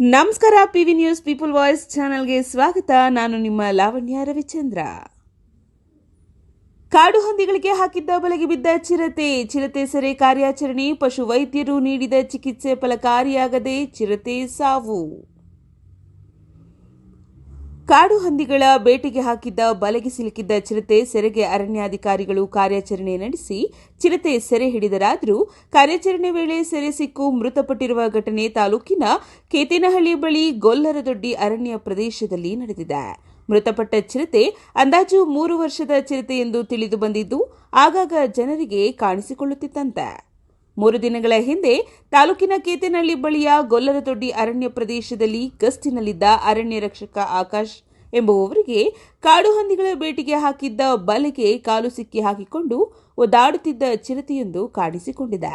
ನಮಸ್ಕಾರ P V news people voice ಚಾನೆಲ್ಗೆ ಸ್ವಾಗತ. ನಾನು ನಿಮ್ಮ ಲಾವಣ್ಯ ರವಿಚಂದ್ರ. ಕಾಡು ಹಂದಿಗಳಿಗೆ ಹಾಕಿದ್ದ ಬಲೆಗೆ ಬಿದ್ದ ಚಿರತೆ. ಚಿರತೆ ಸೆರೆ ಕಾರ್ಯಾಚರಣೆ ಪಶು ವೈದ್ಯರು ನೀಡಿದ ಚಿಕಿತ್ಸೆ ಫಲಕಾರಿಯಾಗದೆ ಚಿರತೆ ಸಾವು. ಕಾಡು ಹಂದಿಗಳ ಬೇಟೆಗೆ ಹಾಕಿದ್ದ ಬಲೆಗೆ ಸಿಲುಕಿದ್ದ ಚಿರತೆ ಸೆರೆಗೆ ಅರಣ್ಯಾಧಿಕಾರಿಗಳು ಕಾರ್ಯಾಚರಣೆ ನಡೆಸಿ ಚಿರತೆ ಸೆರೆ ಹಿಡಿದರಾದರೂ ಕಾರ್ಯಾಚರಣೆ ವೇಳೆ ಸೆರೆ ಸಿಕ್ಕು ಮೃತಪಟ್ಟಿರುವ ಘಟನೆ ತಾಲೂಕಿನ ಕೇತೇನಹಳ್ಳಿ ಬಳಿ ಗೊಲ್ಲರದೊಡ್ಡಿ ಅರಣ್ಯ ಪ್ರದೇಶದಲ್ಲಿ ನಡೆದಿದೆ. ಮೃತಪಟ್ಟ ಚಿರತೆ ಅಂದಾಜು ಮೂರು ವರ್ಷದ ಚಿರತೆ ಎಂದು ತಿಳಿದು ಬಂದಿದ್ದು, ಆಗಾಗ ಜನರಿಗೆ ಕಾಣಿಸಿಕೊಳ್ಳುತ್ತಿತ್ತಂತೆ. ಮೂರು ದಿನಗಳ ಹಿಂದೆ ತಾಲೂಕಿನ ಕೇತನಹಳ್ಳಿ ಬಳಿಯ ಗೊಲ್ಲರದೊಡ್ಡಿ ಅರಣ್ಯ ಪ್ರದೇಶದಲ್ಲಿ ಗಸ್ತಿನಲ್ಲಿದ್ದ ಅರಣ್ಯ ರಕ್ಷಕ ಆಕಾಶ್ ಎಂಬುವವರಿಗೆ ಕಾಡು ಹಂದಿಗಳ ಬೇಟೆಗೆ ಹಾಕಿದ್ದ ಬಲೆಗೆ ಕಾಲು ಸಿಕ್ಕಿ ಹಾಕಿಕೊಂಡು ಒದ್ದಾಡುತ್ತಿದ್ದ ಚಿರತೆಯೊಂದು ಕಾಣಿಸಿಕೊಂಡಿದೆ.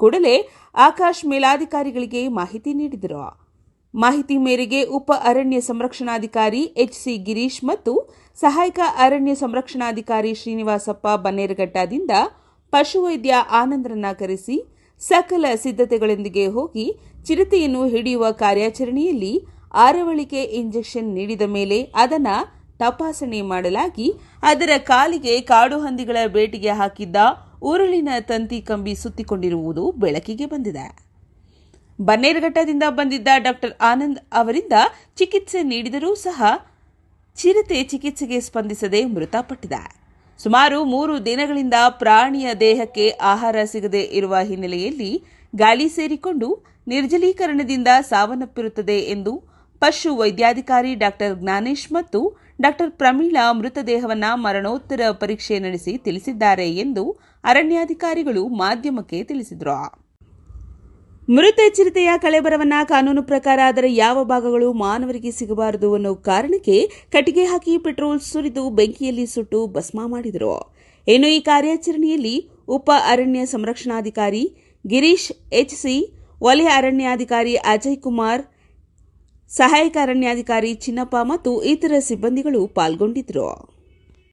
ಕೂಡಲೇ ಆಕಾಶ್ ಮೇಲಾಧಿಕಾರಿಗಳಿಗೆ ಮಾಹಿತಿ ನೀಡಿದರು. ಮಾಹಿತಿ ಮೇರೆಗೆ ಉಪ ಅರಣ್ಯ ಸಂರಕ್ಷಣಾಧಿಕಾರಿ ಎಚ್ ಸಿ ಗಿರೀಶ್ ಮತ್ತು ಸಹಾಯಕ ಅರಣ್ಯ ಸಂರಕ್ಷಣಾಧಿಕಾರಿ ಶ್ರೀನಿವಾಸಪ್ಪ ಬನ್ನೇರಘಟ್ಟದಿಂದ ಪಶುವೈದ್ಯ ಆನಂದರನ್ನ ಕರೆಸಿ ಸಕಲ ಸಿದ್ಧತೆಗಳೊಂದಿಗೆ ಹೋಗಿ ಚಿರತೆಯನ್ನು ಹಿಡಿಯುವ ಕಾರ್ಯಾಚರಣೆಯಲ್ಲಿ ಆರವಳಿಕೆ ಇಂಜೆಕ್ಷನ್ ನೀಡಿದ ಮೇಲೆ ಅದನ್ನ ತಪಾಸಣೆ ಮಾಡಲಾಗಿ ಅದರ ಕಾಲಿಗೆ ಕಾಡು ಹಂದಿಗಳ ಬೇಟೆಗೆ ಹಾಕಿದ್ದ ಉರುಳಿನ ತಂತಿ ಕಂಬಿ ಸುತ್ತಿಕೊಂಡಿರುವುದು ಬೆಳಕಿಗೆ ಬಂದಿದೆ. ಬನ್ನೇರುಘಟ್ಟದಿಂದ ಬಂದಿದ್ದ ಡಾಕ್ಟರ್ ಆನಂದ್ ಅವರಿಂದ ಚಿಕಿತ್ಸೆ ನೀಡಿದರೂ ಸಹ ಚಿರತೆ ಚಿಕಿತ್ಸೆಗೆ ಸ್ಪಂದಿಸದೆ ಮೃತಪಟ್ಟಿದೆ ಸುಮಾರು ಮೂರು ದಿನಗಳಿಂದ ಪ್ರಾಣಿಯ ದೇಹಕ್ಕೆ ಆಹಾರ ಸಿಗದೆ ಇರುವ ಹಿನ್ನೆಲೆಯಲ್ಲಿ ಗಾಳಿ ಸೇರಿಕೊಂಡು ನಿರ್ಜಲೀಕರಣದಿಂದ ಸಾವನ್ನಪ್ಪಿರುತ್ತದೆ ಎಂದು ಪಶು ವೈದ್ಯಾಧಿಕಾರಿ ಡಾಕ್ಟರ್ ಜ್ಞಾನೇಶ್ ಮತ್ತು ಡಾಕ್ಟರ್ ಪ್ರಮೀಳಾ ಮೃತದೇಹವನ್ನ ಮರಣೋತ್ತರ ಪರೀಕ್ಷೆ ನಡೆಸಿ ತಿಳಿಸಿದ್ದಾರೆ ಎಂದು ಅರಣ್ಯಾಧಿಕಾರಿಗಳು ಮಾಧ್ಯಮಕ್ಕೆ ತಿಳಿಸಿದರು. ಮೃತ ಚಿರತೆಯ ಕಳೆಬರವನ್ನ ಕಾನೂನು ಪ್ರಕಾರ ಅದರ ಯಾವ ಭಾಗಗಳು ಮಾನವರಿಗೆ ಸಿಗಬಾರದು ಅನ್ನೋ ಕಾರಣಕ್ಕೆ ಕಟ್ಟಿಗೆ ಹಾಕಿ ಪೆಟ್ರೋಲ್ ಸುರಿದು ಬೆಂಕಿಯಲ್ಲಿ ಸುಟ್ಟು ಭಸ್ಮ ಮಾಡಿದರು. ಇನ್ನು ಈ ಕಾರ್ಯಾಚರಣೆಯಲ್ಲಿ ಉಪ ಅರಣ್ಯ ಸಂರಕ್ಷಣಾಧಿಕಾರಿ ಗಿರೀಶ್ ಎಚ್ಸಿ ವಲಯ ಅರಣ್ಯಾಧಿಕಾರಿ ಅಜಯ್ ಕುಮಾರ್, ಸಹಾಯಕ ಅರಣ್ಯಾಧಿಕಾರಿ ಚಿನ್ನಪ್ಪ ಮತ್ತು ಇತರ ಸಿಬ್ಬಂದಿಗಳು ಪಾಲ್ಗೊಂಡಿದ್ದರು.